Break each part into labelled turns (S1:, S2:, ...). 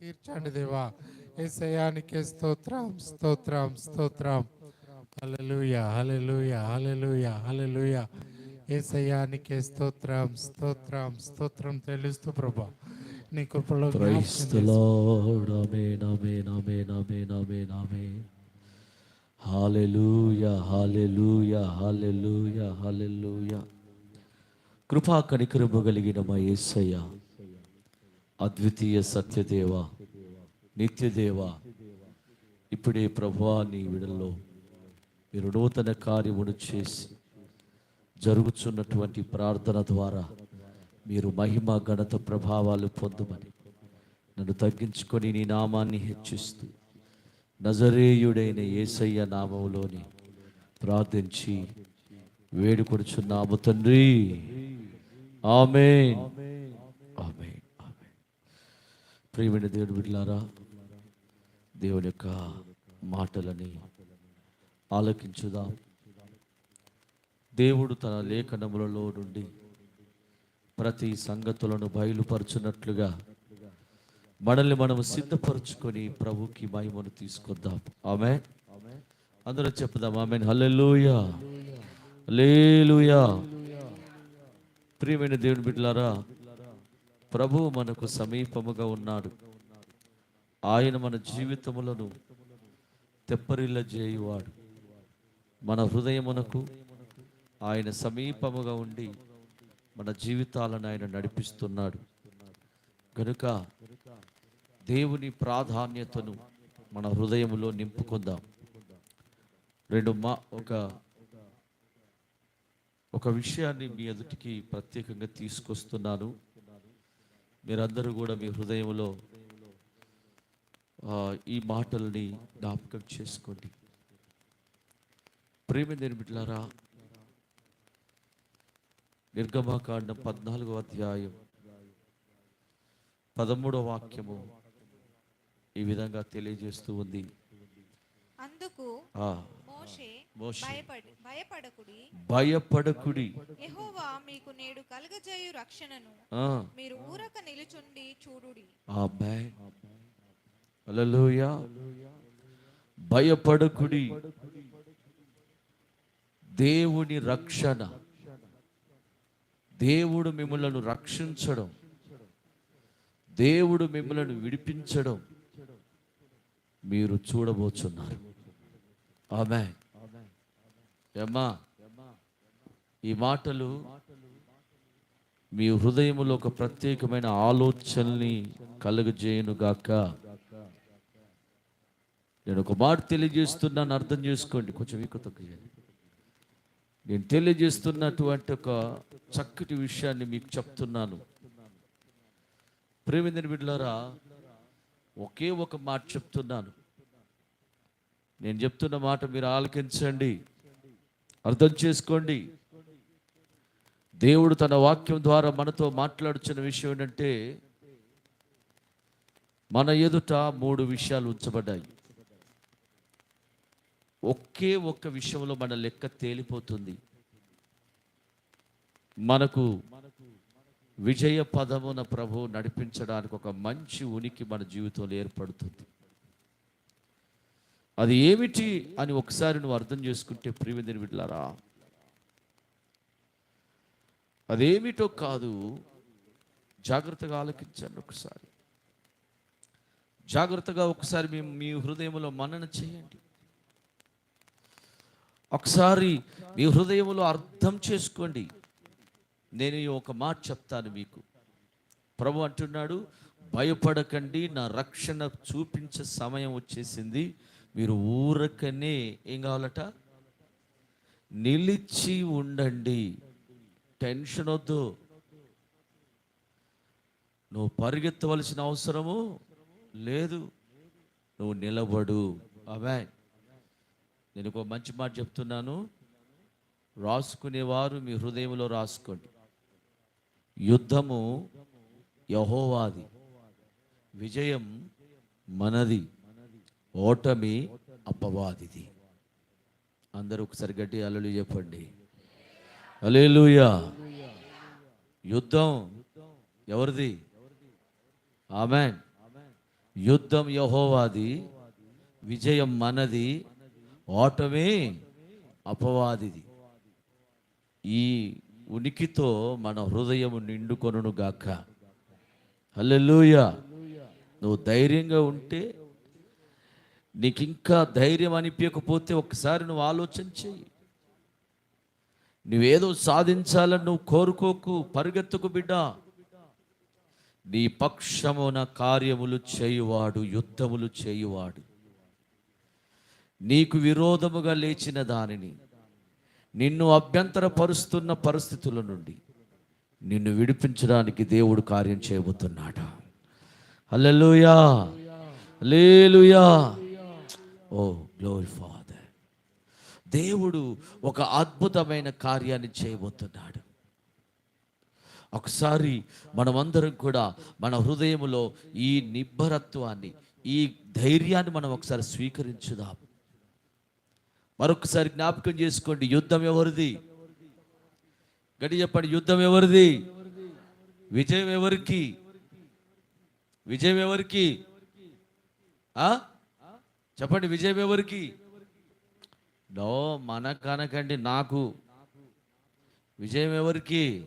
S1: తీర్చండి దేవా. ఏసయానికి స్తోత్రం స్తోత్రం స్తోత్రం. హల్లెలూయా హల్లెలూయా హల్లెలూయా హల్లెలూయా. ఏసయానికి స్తోత్రం స్తోత్రం స్తోత్రం తెలుస్తూ ప్రభా. నీ కృపలో.
S2: Hallelujah, hallelujah, hallelujah, hallelujah. కృపా కనికరము కలిగిన మా యేసయ్య అద్వితీయ సత్యదేవ నిత్యదేవ ఇప్పుడే ప్రభువా నీ విడల్లో మీరు నూతన కార్యమును చేసి జరుగుతున్నటువంటి ప్రార్థన ద్వారా మీరు మహిమ ఘనత ప్రభావాలు పొందుమని నన్ను తగ్గించుకొని నీ నామాన్ని హెచ్చిస్తూ నజరేయుడైన యేసయ్య నామంలోని ప్రార్థించి వేడుకొడుచున్నాము తండ్రి. ఆమె ప్రియమైన దేవుడు బిడ్డలారా దేవుని యొక్క మాటలని ఆలకించుదాం. దేవుడు తన లేఖనములలో నుండి ప్రతి సంగతులను బయలుపరచున్నట్లుగా మనల్ని మనం సిద్ధపరచుకొని ప్రభుకి మహిమను తీసుకొద్దాం. ఆమె అందరూ చెప్దాం ఆమె హల్లెలూయా. లేలుయా ప్రియమైన దేవుని బిడ్డలారా ప్రభు మనకు సమీపముగా ఉన్నాడు. ఆయన మన జీవితములను తెప్పరిల్ల చేయువాడు. మన హృదయమునకు ఆయన సమీపముగా ఉండి మన జీవితాలను ఆయన నడిపిస్తున్నాడు. కనుక దేవుని ప్రాధాన్యతను మన హృదయములో నింపుకుందాం. రెండు మా ఒక ఒక విషయాన్ని మీ ఎదుటికి ప్రత్యేకంగా తీసుకొస్తున్నాను. మీరందరూ కూడా మీ హృదయంలో ఈ మాటల్ని జ్ఞాపకం చేసుకోండి. ప్రేమ నిర్మిట్లారా నిర్గమాకాండం పద్నాలుగో అధ్యాయం పదమూడవ వాక్యము ఈ విధంగా తెలియజేస్తూ ఉంది.
S3: అందుకు మోషే భయపడకుడి.
S2: భయపడకుడి.
S3: యెహోవా మీకు నేడు కలుగజేయు రక్షణను. మీరు ఊరక నిలుచుండి చూడుడి.
S2: ఆమేన్. హల్లెలూయా. భయపడకుడి. దేవుని రక్షణ. దేవుడు మిమ్మలను రక్షించడం. దేవుడు మిమ్మలను విడిపించడం. మీరు చూడబోచున్నారు ఆమె ఏమ్మా ఈ మాటలు మీ హృదయంలో ఒక ప్రత్యేకమైన ఆలోచనని కలుగజేయునుగాక నేను ఒక మాట తెలియజేస్తున్నాను అర్థం చేసుకోండి కొంచెం ఎక్కువ నేను తెలియజేస్తున్నటువంటి ఒక చక్కటి విషయాన్ని మీకు చెప్తున్నాను. ప్రేమిందని బిడ్డలారా ఒకే ఒక మాట చెప్తున్నాను. నేను చెప్తున్న మాట మీరు ఆలకించండి. అర్థం చేసుకోండి. దేవుడు తన వాక్యం ద్వారా మనతో మాట్లాడుచున్న విషయం ఏంటంటే మన ఎదుట మూడు విషయాలు ఉంచబడ్డాయి. ఒకే ఒక్క విషయంలో మన లెక్క తేలిపోతుంది. మనకు విజయ పదమున ప్రభు నడిపించడానికి ఒక మంచి ఉనికి మన జీవితంలో ఏర్పడుతుంది. అది ఏమిటి అని ఒకసారి నువ్వు అర్థం చేసుకుంటే ప్రియమిదిని బిడ్డలారా అదేమిటో కాదు జాగ్రత్తగా ఆలోకించండి ఒకసారి. జాగ్రత్తగా ఒకసారి మీ మీ హృదయంలో మనన చేయండి. ఒకసారి మీ హృదయంలో అర్థం చేసుకోండి. నేను ఒక మాట చెప్తాను మీకు. ప్రభు అంటున్నాడు భయపడకండి నా రక్షణ చూపించే సమయం వచ్చేసింది. మీరు ఊరకనే ఏం కావాలట? నిలిచి ఉండండి. టెన్షన్ వద్దు. నువ్వు పరిగెత్తవలసిన అవసరము లేదు. నువ్వు నిలబడు. అవే నేను ఒక మంచి మాట చెప్తున్నాను. రాసుకునేవారు మీ హృదయంలో రాసుకోండి. యుద్ధము యహోవాది. విజయం మనది. ఓటమి అపవాదిది. అందరూ ఒకసారి గట్టి అలలు చెప్పండి. అలేలుయా యుద్ధం ఎవరిది? ఆమె యుద్ధం యహోవాది. విజయం మనది. ఓటమి అపవాదిది. ఈ ఉనికితో మన హృదయము నిండుకొనుగాక గాక నువ్వు ధైర్యంగా ఉంటే నీకు ఇంకా ధైర్యం అనిపించకపోతే ఒకసారి నువ్వు ఆలోచన చెయ్యి నువ్వేదో సాధించాలని నువ్వు కోరుకోకు పరిగెత్తుకు బిడ్డ. నీ పక్షమున కార్యములు చేయువాడు యుద్ధములు చేయువాడు. నీకు విరోధముగా లేచిన దానిని నిన్ను అభ్యంతరపరుస్తున్న పరిస్థితుల నుండి నిన్ను విడిపించడానికి దేవుడు కార్యం చేయబోతున్నాడు? హల్లెలూయా! లేలుయా ఓ గ్లోరీ ఫాదర్ దేవుడు ఒక అద్భుతమైన కార్యాన్ని చేయబోతున్నాడు. ఒకసారి మనమందరం కూడా మన హృదయంలో ఈ నిబ్బరత్వాన్ని ఈ ధైర్యాన్ని మనం ఒకసారి స్వీకరించుదాం. మరొకసారి జ్ఞాపకం చేసుకోండి యుద్ధం ఎవరిది? గడి చెప్పండి యుద్ధం ఎవరిది? విజయం ఎవరికి? విజయం ఎవరికి? ఆ? చెప్పండి విజయం ఎవరికి? నో మనకనకండి నాకు. విజయం ఎవరికి?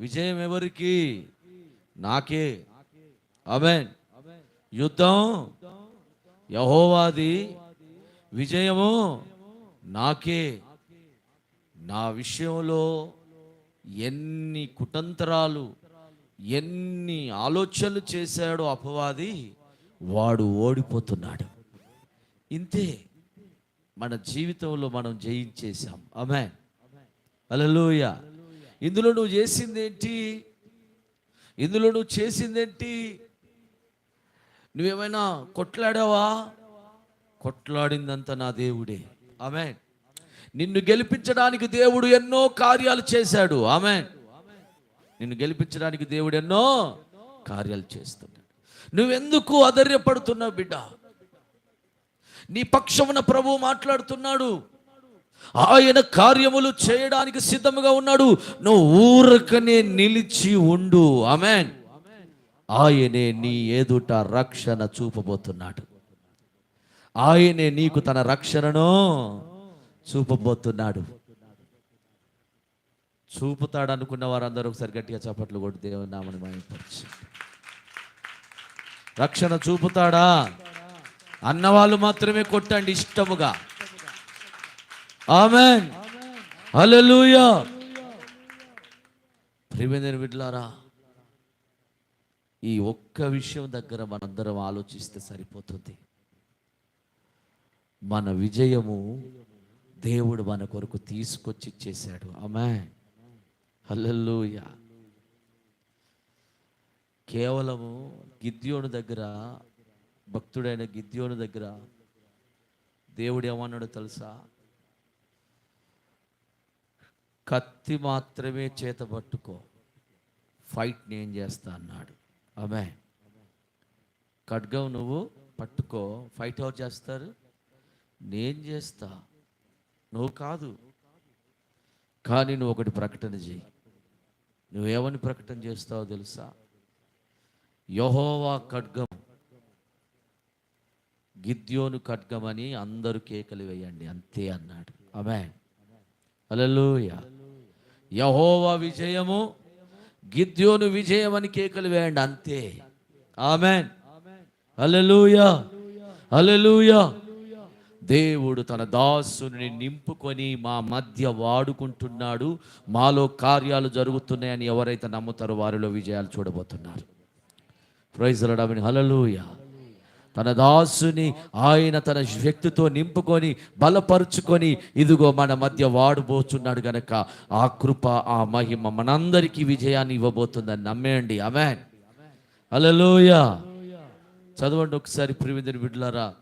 S2: విజయం ఎవరికి? నాకే. అమెన్ యుద్ధం యహోవాది. విజయము నాకే. నా విషయంలో ఎన్ని కుటంతరాలు ఎన్ని ఆలోచనలు చేశాడో అపవాది వాడు ఓడిపోతున్నాడు. ఇంతే మన జీవితంలో మనం జయించేశాం. ఆమె అలలోయ ఇందులో నువ్వు చేసిందేంటి? ఇందులో నువ్వు చేసిందేంటి? నువ్వేమైనా కొట్లాడావా? కొట్లాడిందంత నా దేవుడే. ఆమె నిన్ను గెలిపించడానికి దేవుడు ఎన్నో కార్యాలు చేశాడు. ఆమె నిన్ను గెలిపించడానికి దేవుడు ఎన్నో కార్యాలు చేస్తున్నాడు. నువ్వెందుకు అధైర్యపడుతున్నావు బిడ్డ? నీ పక్షమున ప్రభు మాట్లాడుతున్నాడు. ఆయన కార్యములు చేయడానికి సిద్ధముగా ఉన్నాడు. నువ్వు ఊరకనే నిలిచి ఉండు. ఆమెన్. ఆయనే నీ ఎదుట రక్షణ చూపబోతున్నాడు. ఆయనే నీకు తన రక్షణను చూపబోతున్నాడు. చూపుతాడు అనుకున్న వారందరూ ఒకసారి గట్టిగా చప్పట్లు కొట్టి దేవుని నామని మాయపరిచి రక్షణ చూపుతాడా? అన్నవాళ్ళు మాత్రమే కొట్టండి ఇష్టముగా. ఆమెన్. హలలుయా ప్రివేదర్ విడ్లారా ఈ ఒక్క విషయం దగ్గర మనందరం ఆలోచిస్తే సరిపోతుంది. మన విజయము దేవుడు మన కొరకు తీసుకొచ్చి ఇచ్చేశాడు. ఆమె హల్లెలూయా. కేవలము గిద్యోడు దగ్గర భక్తుడైన గిద్యోను దగ్గర దేవుడు ఏమన్నాడు తెలుసా? కత్తి మాత్రమే చేత పట్టుకో ఫైట్ నేను చేస్తా అన్నాడు. ఆమె ఖడ్గం నువ్వు పట్టుకో ఫైట్ ఎవరు చేస్తారు? నేను చేస్తా. నువ్వు కాదు. కానీ నువ్వు ఒకటి ప్రకటన చేయి నువ్వేమని ప్రకటన చేస్తావో తెలుసా? యహోవా ఖడ్గం. గిద్యోను ఖడ్గమని అందరూ కేకలు వేయండి. అంతే అన్నాడు. ఆమె అలలోయ యహోవా విజయము గిద్యోను విజయం అని కేకలు వేయండి. అంతే. ఆమెన్. అలలుయ అలలుయ దేవుడు తన దాసుని నింపుకొని మా మధ్య వాడుకుంటున్నాడు. మాలో కార్యాలు జరుగుతున్నాయని ఎవరైతే నమ్ముతారో వారిలో విజయాలు చూడబోతున్నారు. ప్రైజ్ అడమని హలలుయా తన దాసుని ఆయన తన వ్యక్తితో నింపుకొని బలపరుచుకొని ఇదిగో మన మధ్య వాడుబోచున్నాడు గనక ఆ కృప ఆ మహిమ మనందరికీ విజయాన్ని ఇవ్వబోతుందని నమ్మేయండి. అమెన్ అలలోయ చదవండి ఒకసారి ప్రివిందని బిడ్డలారా.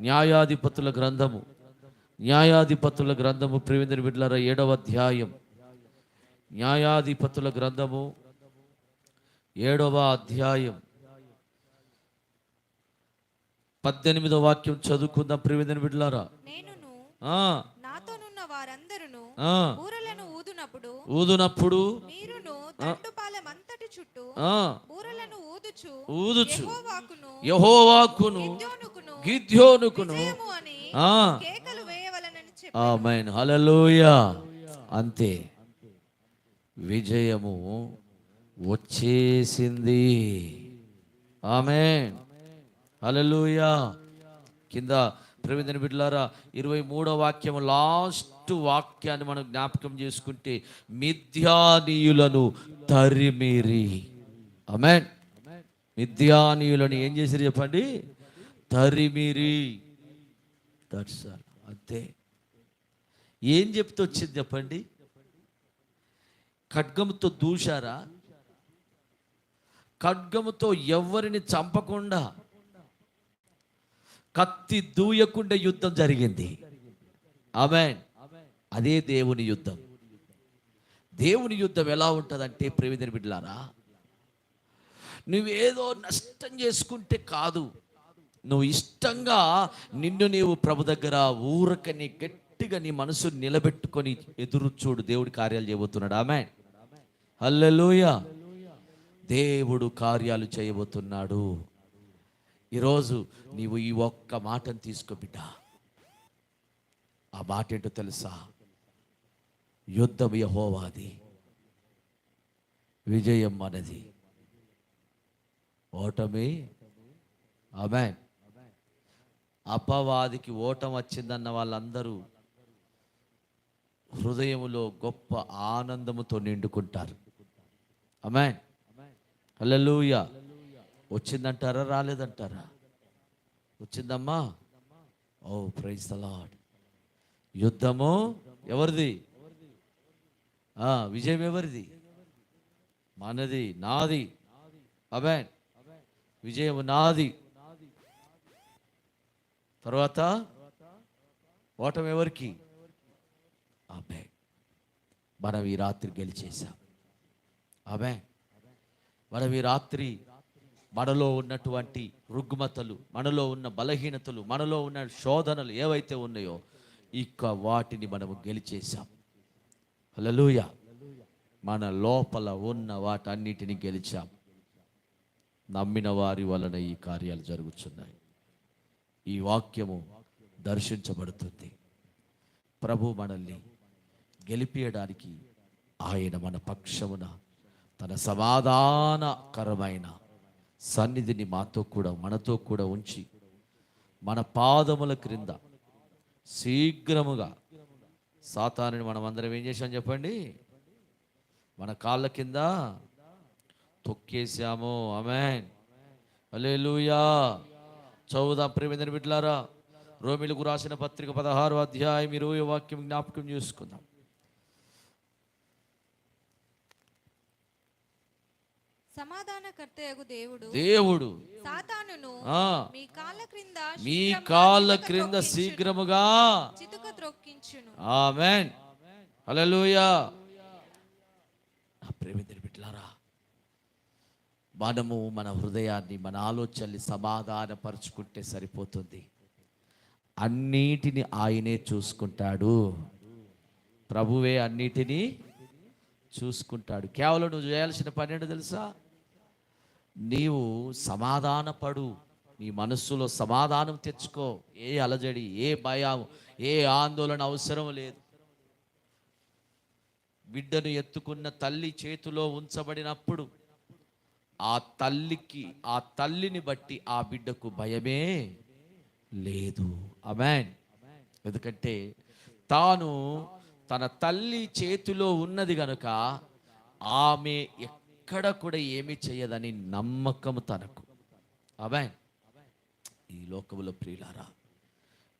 S2: న్యాయాధిపతుల గ్రంథము. న్యాయాధిపతుల గ్రంథము ప్రివిందని బిడ్డలారా ఏడవ అధ్యాయం. న్యాయాధిపతుల గ్రంథము ఏడవ అధ్యాయం. పద్దెనిమిదో వాక్యం చదువుకుందాం ప్రివిందని బిడ్డలారా.
S3: నేనును నాతోనున్న వారందరును
S2: ఆ,
S3: బూరలను ఊదునప్పుడు
S2: ఊదునప్పుడు
S3: మీరును దండుపాలెం అంతటి చుట్టూ
S2: ఆ,
S3: బూరలను ఊదుచు.
S2: ఊదుచు.
S3: యెహోవాకును
S2: యహోవాకును
S3: గిద్యోనుకును
S2: ఆ.
S3: కేకలు వేయవలనని చెప్పి
S2: ఆమెన్. హల్లెలూయా. అంతే. విజయము వచ్చేసింది. ఆమెన్. అలలుయా కింద ప్రవీణ బిడ్లారా ఇరవై మూడో వాక్యం లాస్ట్ వాక్యాన్ని మనం జ్ఞాపకం చేసుకుంటే మిథ్యానీయులను తరిమిరి. ఆమెన్. మిథ్యానీయులను ఏం చేసిరు చెప్పండి? తరిమిరి. దట్స్ అంతే. ఏం చెప్తే వచ్చింది చెప్పండి? ఖడ్గముతో దూశారా? ఖడ్గముతో ఎవరిని చంపకుండా కత్తి దూయకుండా యుద్ధం జరిగింది. ఆమె అదే దేవుని యుద్ధం. దేవుని యుద్ధం ఎలా ఉంటుందంటే ప్రేమిదని బిడ్డలారా నువ్వేదో నష్టం చేసుకుంటే కాదు. నువ్వు ఇష్టంగా నిన్ను నీవు ప్రభు దగ్గర ఊరకని గట్టిగా నీ మనసు నిలబెట్టుకొని ఎదురు చూడు దేవుడి కార్యాలు చేయబోతున్నాడు. ఆమె హల్లెలూయ. దేవుడు కార్యాలు చేయబోతున్నాడు. ఈరోజు నీవు ఈ ఒక్క మాటను తీసుకో బిడ్డ. ఆ మాట ఏంటో తెలుసా? యుద్ధం యహోవాది విజయం మనది. ఓటమి? ఆమె అపవాదికి ఓటం వచ్చిందన్న వాళ్ళందరూ హృదయములో గొప్ప ఆనందముతో నిండుకుంటారు. అమెన్ హల్లెలూయ. వచ్చిందంటారా రాలేదంటారా? వచ్చిందమ్మా? ఓ ప్రైజ్ ద లార్డ్ యుద్ధము ఎవరిది? విజయం ఎవరిది? మనది నాది. అబే విజయం నాది. తర్వాత ఓటం ఎవరికి? అబే మనం ఈ రాత్రి గెలిచేసాం అబే మనం ఈ రాత్రి మనలో ఉన్నటువంటి రుగ్మతలు మనలో ఉన్న బలహీనతలు మనలో ఉన్న శోధనలు ఏవైతే ఉన్నాయో ఇక వాటిని మనము గెలిచేశాం. హలలుయ మన లోపల ఉన్న వాటన్నిటిని గెలిచాం. నమ్మిన వారి వలన ఈ కార్యాలు జరుగుతున్నాయి. ఈ వాక్యము దర్శించబడుతుంది. ప్రభు మనల్ని గెలిపియడానికి ఆయన మన పక్షమున తన సమాధానకరమైన సన్నిధిని మాతో కూడా మనతో కూడా ఉంచి మన పాదముల క్రింద శీఘ్రముగా సాతానుని మనం అందరం ఏం చేశాం చెప్పండి? మన కాళ్ళ కింద తొక్కేసాము ఆమెన్. అలేలుయా చౌదా ప్రేమిందని బిడ్లారా రోమిలకు రాసిన పత్రిక పదహారు అధ్యాయం ఇరవై వాక్యం జ్ఞాపకం చేసుకుందాం.
S3: సమాధానకర్తయగు దేవుడు
S2: దేవుడు.
S3: సాతానును
S2: ఆ.
S3: మీ కాళ్ళ క్రింద
S2: మీ
S3: శీఘ్రముగా
S2: కాళ్ళ క్రింద. శీఘ్రముగా
S3: చితుక త్రొక్కించును.
S2: ఆమెన్. హల్లెలూయా. నా ప్రేమితులు బిడ్డలారా మనము మన హృదయాన్ని మన ఆలోచనని సమాధానపరుచుకుంటే సరిపోతుంది. అన్నిటిని ఆయనే చూసుకుంటాడు. ప్రభువే అన్నిటినీ చూసుకుంటాడు. కేవలం నువ్వు చేయాల్సిన పని ఏంటో తెలుసా? నీవు సమాధానపడు. నీ మనస్సులో సమాధానం తెచ్చుకో. ఏ అలజడి ఏ భయం ఏ ఆందోళన అవసరం లేదు. బిడ్డను ఎత్తుకున్న తల్లి చేతిలో ఉంచబడినప్పుడు ఆ తల్లికి ఆ తల్లిని బట్టి ఆ బిడ్డకు భయమే లేదు. అమెన్ ఎందుకంటే తాను తన తల్లి చేతిలో ఉన్నది గనుక ఆమె ఎక్కడ కూడా ఏమి చేయదని నమ్మకము తనకు. అమెన్ ఈ లోకములో ప్రియులారా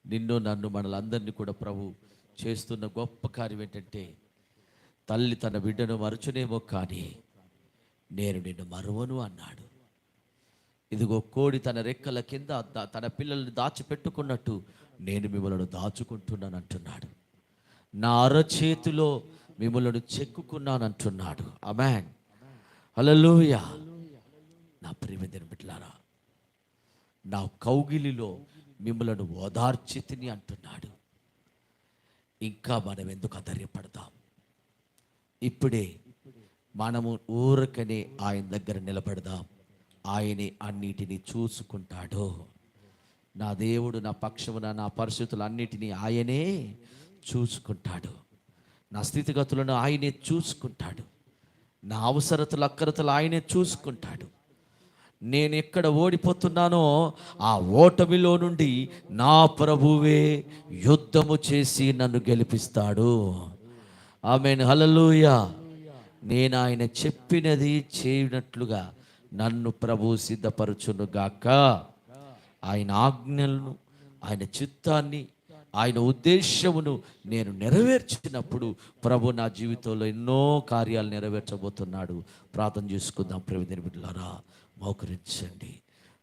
S2: నిన్ను నన్ను మనలందరినీ కూడా ప్రభు చేస్తున్న గొప్ప కార్యం ఏంటంటే తల్లి తన బిడ్డను మరచునేమో కానీ నేను నిన్ను మరువను అన్నాడు. ఇదిగో కోడి తన రెక్కల కింద తన పిల్లల్ని దాచిపెట్టుకున్నట్టు నేను మిమ్మల్ని దాచుకుంటున్నాను అంటున్నాడు నా అరచేతిలో మిమ్మల్ని చెక్కుకున్నాను అంటున్నాడు అమెన్ హల్లెలూయ. నా ప్రియమైన బిడ్డలారా నా కౌగిలిలో మిమ్మలను ఓదార్చితిని అంటున్నాడు. ఇంకా మనం ఎందుకు అధైర్యపడతాం? ఇప్పుడే మనము ఊరకనే ఆయన దగ్గర నిలబడదాం. ఆయనే అన్నిటినీ చూసుకుంటాడు. నా దేవుడు నా పక్షమున నా పరిస్థితులు అన్నిటినీ ఆయనే చూసుకుంటాడు. నా స్థితిగతులను ఆయనే చూసుకుంటాడు. నా అవసరతలు అక్కరతలు ఆయనే చూసుకుంటాడు. నేను ఎక్కడ ఓడిపోతున్నానో ఆ ఓటమిలో నుండి నా ప్రభువే యుద్ధము చేసి నన్ను గెలిపిస్తాడు. ఆమెను. హలలుయ నేను ఆయన చెప్పినది చేయనట్లుగా నన్ను ప్రభు సిద్ధపరచును గాక ఆయన ఆజ్ఞలను ఆయన చిత్తాన్ని ఆయన ఉద్దేశమును నేను నెరవేర్చినప్పుడు ప్రభు నా జీవితంలో ఎన్నో కార్యాలు నెరవేర్చబోతున్నాడు. ప్రార్థన చేసుకుందాం ప్రవిధిని బిడ్డలారా మోకరించండి.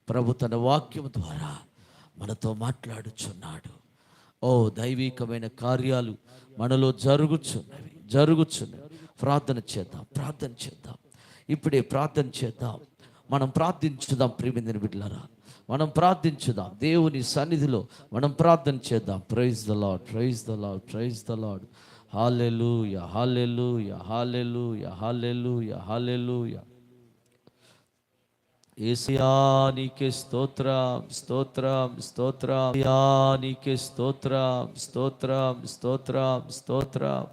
S2: ప్రభు తన వాక్యం ద్వారా మనతో మాట్లాడుచున్నాడు. ఓ దైవికమైన కార్యాలు మనలో జరుగుచున్నవి జరుగుచున్నవి. ప్రార్థన చేద్దాం ప్రార్థన చేద్దాం. ఇప్పుడే ప్రార్థన చేద్దాం. మనం ప్రార్థించుదాం ప్రియమిందిన బిడ్డలారా. మనం ప్రార్థించుదాం. దేవుని సన్నిధిలో మనం ప్రార్థన చేద్దాం. Praise the Lord praise the Lord praise the Lord హాలెలు యహాలెలు యహాలెలు యహాలెలు యహాలెలు ఏసియానికి స్తోత్రం స్తోత్రం స్తోత్రం. యానికి స్తోత్రం స్తోత్రం స్తోత్రం స్తోత్రం.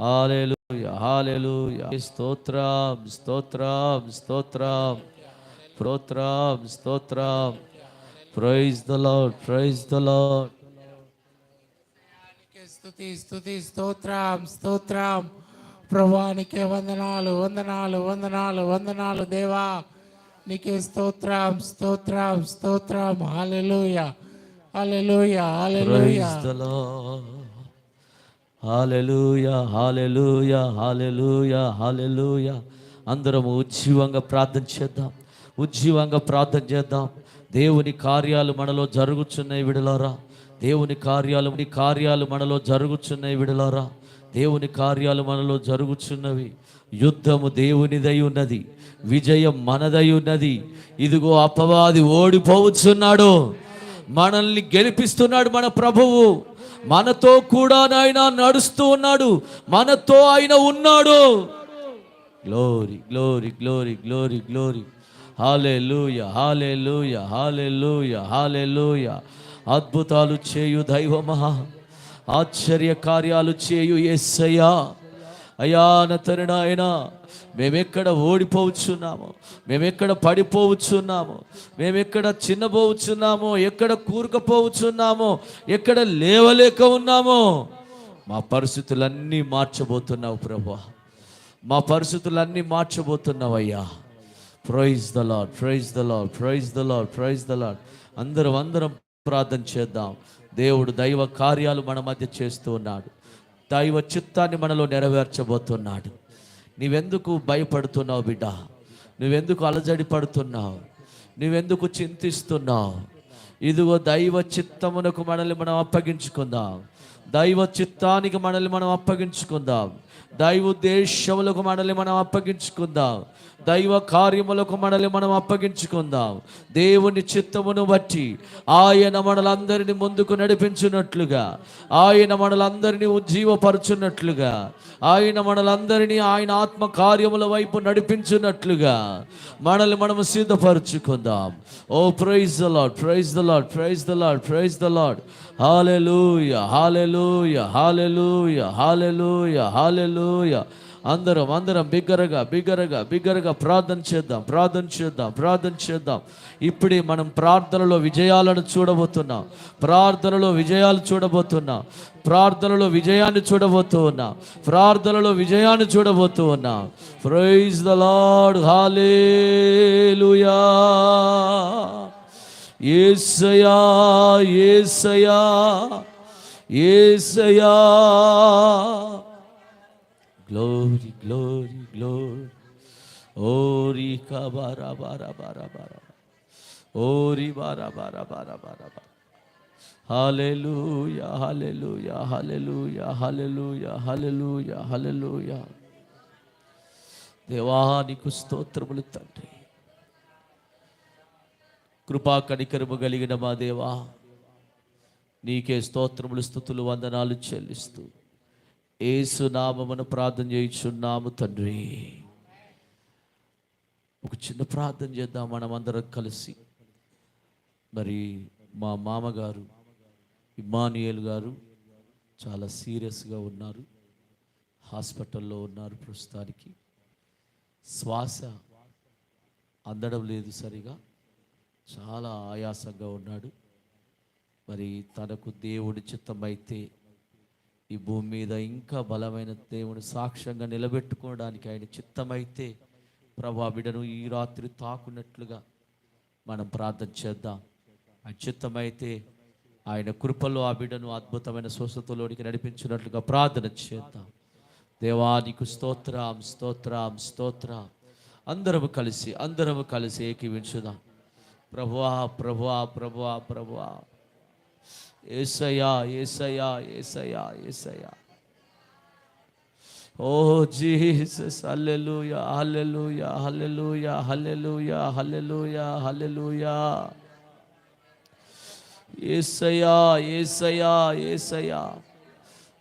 S2: హాలెలు హాలెలు స్తోత్రం స్తోత్రం స్తోత్రం. స్తోత్రం స్తోత్రం. Praise the lord praise the lord
S1: నీకే స్తుతి స్తుతి స్తోత్రం స్తోత్రం. ప్రభువానికే వందనాలు వందనాలు వందనాలు వందనాలు దేవా. నీకే స్తోత్రం స్తోత్రం స్తోత్రం. హల్లెలూయ హల్లెలూయ హల్లెలూయ
S2: Praise the Lord. Hallelujah, hallelujah, hallelujah, hallelujah. అందరము ఉజ్జీవంగా ప్రార్థన చేద్దాం. ఉజ్జీవంగా ప్రార్థన చేద్దాం. దేవుని కార్యాలు మనలో జరుగుచున్నాయి విడలారా. దేవుని కార్యాలు నీ కార్యాలు మనలో జరుగుచున్నాయి విడలారా. దేవుని కార్యాలు మనలో జరుగుచున్నవి. యుద్ధము దేవునిదై ఉన్నది. విజయం మనదై ఉన్నది. ఇదిగో అపవాది ఓడిపోవచ్చున్నాడు మనల్ని గెలిపిస్తున్నాడు మన ప్రభువు. మనతో కూడా నాయన నడుస్తూ ఉన్నాడు. మనతో ఆయన ఉన్నాడు. Glory glory glory glory glory hallelujah hallelujah లూయ హాలే లూయ హాలే లూయ అద్భుతాలు చేయు దైవమహా ఆశ్చర్య కార్యాలు చేయు ఎస్సయ్యా అయా నతరుడాయన మేమెక్కడ ఓడిపోవచ్చున్నాము? మేమెక్కడ పడిపోవచ్చున్నాము? మేమెక్కడ చిన్నపోవచ్చున్నాము ఎక్కడ కూరుకుపోవచ్చున్నాము? ఎక్కడ లేవలేక ఉన్నామో? మా పరిస్థితులన్నీ మార్చబోతున్నావు ప్రభా. మా పరిస్థితులన్నీ మార్చబోతున్నావయ్యా. Praise the lord praise the lord praise the lord praise the lord అందరం అందరం ప్రార్థన చేద్దాం. దేవుడు దైవ కార్యాలు మన మధ్య చేస్తూ ఉన్నాడు. దైవ చిత్తాన్ని మనలో నెరవేర్చబోతున్నాడు. నీవెందుకు భయపడుతున్నావు బిడ్డ? నువ్వెందుకు అలజడి పడుతున్నావు? నువ్వెందుకు చింతిస్తున్నావు? ఇదిగో దైవ చిత్తమునకు మనల్ని మనం అప్పగించుకుందాం. దైవ చిత్తానికి మనల్ని మనం అప్పగించుకుందాం. దైవ ఉద్దేశములకు మనల్ని మనం అప్పగించుకుందాం. దైవ కార్యములకు మనల్ని మనం అప్పగించుకుందాం. దేవుని చిత్తమును బట్టి ఆయన మనలందరినీ ముందుకు నడిపించున్నట్లుగా ఆయన మనలందరినీ ఉజ్జీవపరచున్నట్లుగా ఆయన మనలందరినీ ఆయన ఆత్మ కార్యముల వైపు నడిపించున్నట్లుగా మనల్ని మనం సిద్ధపరచుకుందాం. ఓ praise the lord praise the lord praise the lord praise the lord hallelujah hallelujah hallelujah hallelujah hallelujah అందరం అందరం బిగ్గరగా బిగ్గరగా బిగ్గరగా ప్రార్థన చేద్దాం ప్రార్థన చేద్దాం ప్రార్థన చేద్దాం. ఇప్పుడే మనం ప్రార్థనలో విజయాలను చూడబోతున్నాం. ప్రార్థనలో విజయాలు చూడబోతున్నాం. ప్రార్థనలో విజయాన్ని చూడబోతూ ఉన్నాం ప్రార్థనలో విజయాన్ని చూడబోతూ ఉన్నాం praise the lord hallelujah Yesayya Yesayya Yesayya. Glory glory glory ఓరి బారా బారా బారా బారా. ఓరి బారా బారా బారా బారా బారా. హల్లెలూయా హల్లెలూయా హల్లెలూయా హల్లెలూయా హల్లెలూయా హల్లెలూయా దేవానికి స్తోత్రములు తండ్రి. కృపా కనికరము కలిగిన మా దేవా నీకే స్తోత్రములు స్థుతులు వందనాలు చెల్లిస్తూ ఏసునామమును ప్రార్థన చేయుచున్నాము తండ్రి. ఒక చిన్న ప్రార్థన చేద్దాం మనం అందరం కలిసి. మరి మా మామగారు ఇమానియల్ గారు చాలా సీరియస్గా ఉన్నారు. హాస్పిటల్లో ఉన్నారు ప్రస్తుతానికి. శ్వాస అందడం లేదు సరిగా. చాలా ఆయాసంగా ఉన్నాడు. మరి తనకు దేవుడి చిత్తమైతే ఈ భూమి మీద ఇంకా బలమైన దేవుని సాక్ష్యంగా నిలబెట్టుకోవడానికి ఆయన చిత్తమైతే ప్రభా బిడను ఈ రాత్రి తాకున్నట్లుగా మనం ప్రార్థన చేద్దాం. ఆయన చిత్తమైతే ఆయన కృపలో ఆ బిడ్డను అద్భుతమైన స్వస్థతలోనికి నడిపించినట్లుగా ప్రార్థన చేద్దాం. దేవానికి స్తోత్రం స్తోత్రం స్తోత్రం. అందరము కలిసి అందరము కలిసి ఏకీవించుదాం. ప్రభువా ప్రభువా ప్రభువా ప్రభువా. ఏసయ్యా ఏసయ్యా ఏసయ్యా ఏసయ్యా. ఓ Jesus hallelujah hallelujah hallelujah hallelujah hallelujah hallelujah. ఏసయ్యా ఏసయ్యా ఏసయ్యా.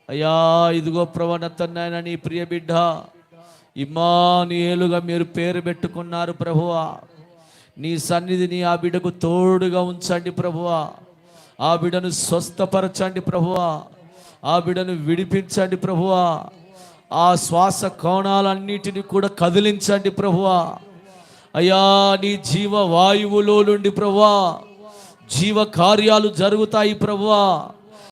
S2: అయ్యా ఇదిగో ప్రవణతన్నాయన నీ ప్రియ బిడ్డ ఇమానియేలుగా మీరు పేరు పెట్టుకున్నారు ప్రభువా. నీ సన్నిధిని ఆ బిడ్డకు తోడుగా ఉంచండి ప్రభువా. ఆ బిడ్డను స్వస్థపరచండి ప్రభువా. ఆ బిడ్డను విడిపించండి ప్రభువా. ఆ శ్వాస కోణాలన్నిటిని కూడా కదిలించండి ప్రభువా. అయ్యా నీ జీవ వాయువులో నుండి ప్రభువా. జీవ కార్యాలు జరుగుతాయి ప్రభువా.